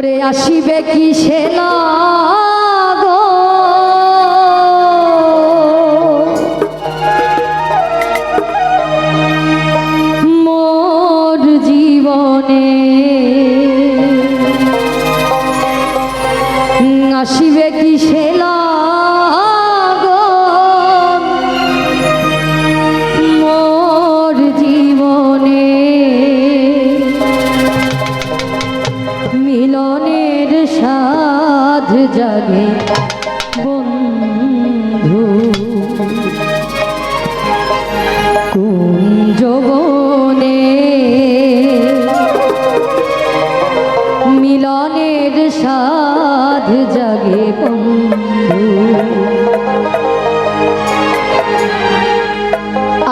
ওরে আসিবে কি সে লাগো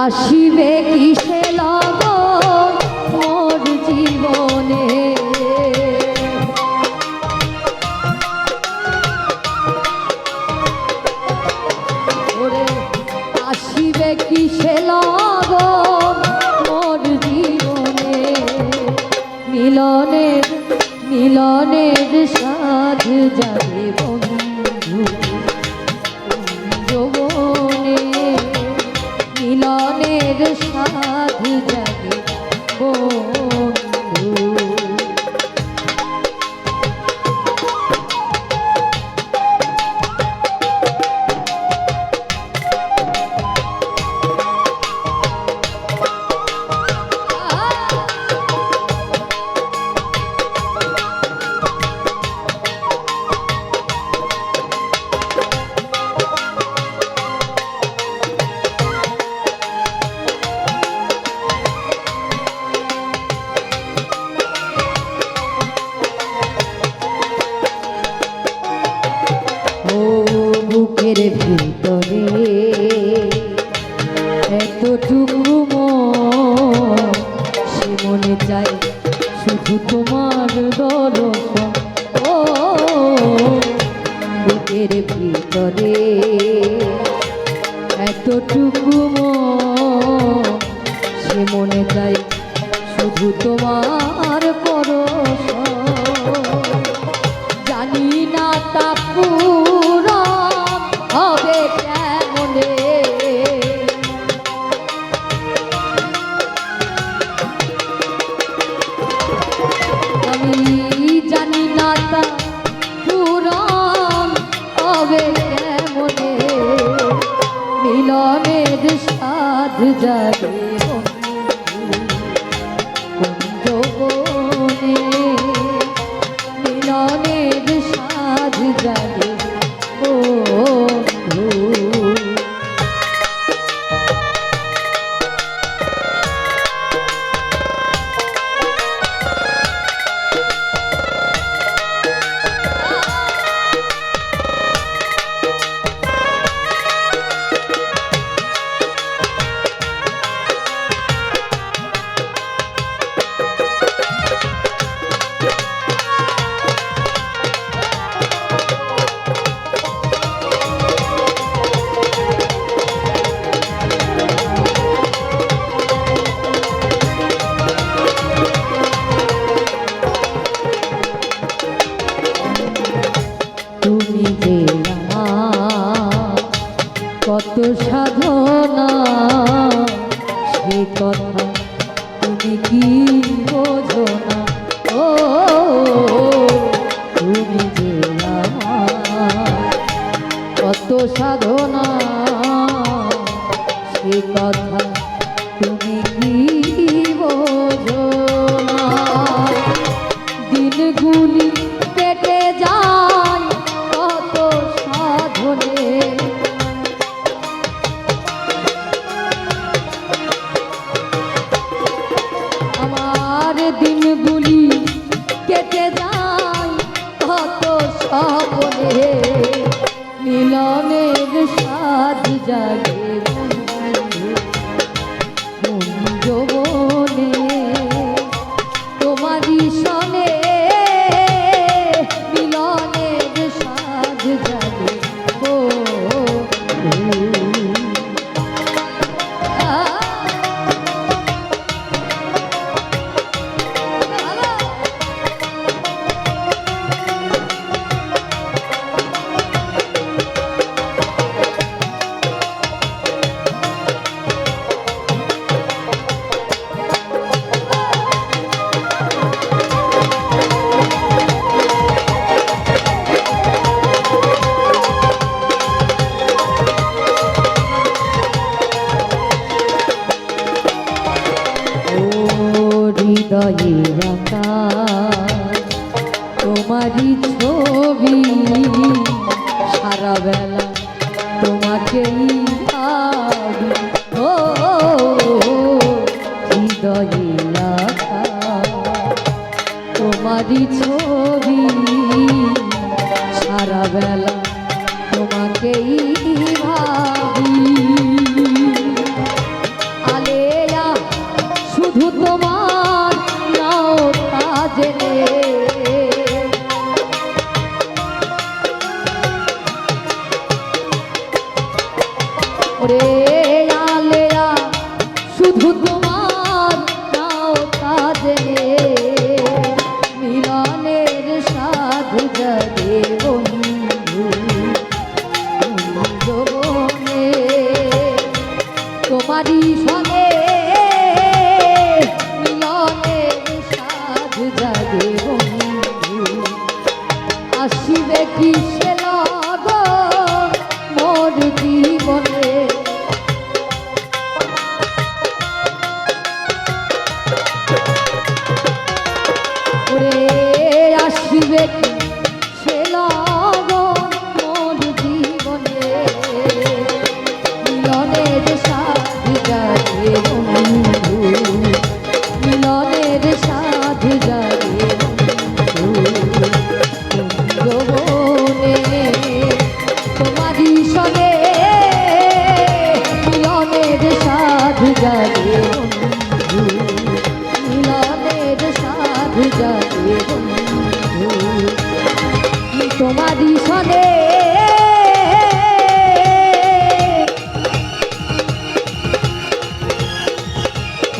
আসিবে কিসে লাগ মোর জীবনে? আসিবে কিসে লাগ মোর জীবনে? মিলনের মিলনের সাধ যাবে বন্ধু। সাধ যাবে বন্ধু এতটুকু সে মনে চাই শুধু তোমার। সাধ যে কত সাধনা, সে কথা তুমি কি বোঝো না? ও, তুমি যে কত সাধনা, সে কথা স্বপনে মিলনের সাধ জাগে। তোমারই ছবি। সারা বেলা তোমাকেই ভাবি তোমারই ছবি। সারা বেলা তোমাকেই ভাবি। আলেয়া, শুধু তোমার bit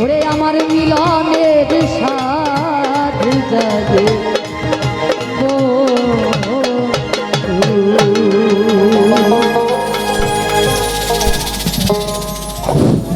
ওরে আমার মিলনের সাধ যাবে ও